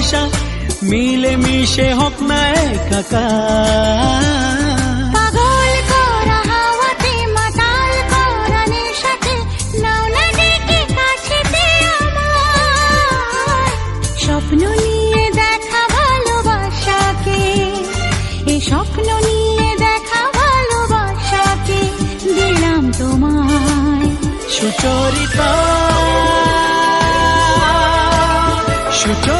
ভালোবাসা মিলে মিশে হোক না একাকার। স্বপ্ন নিয়ে দেখা ভালোবাসাকে এই স্বপ্ন নিয়ে দেখা ভালোবাসাকে দিলাম তোমায়। সুচরিতা সুচরিতা।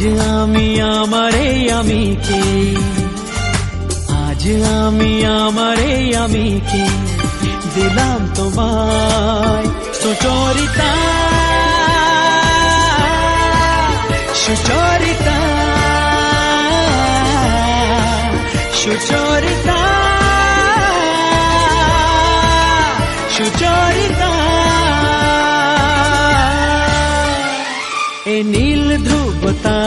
আমি আমার এই আমি আজ আমি আমার এই আমি দিলাম তোমায় সুচরিতা সুচরিতা সুচরিতা সুচরিতা। এ নীল ধ্রুব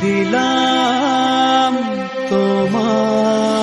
দিলাম তোমার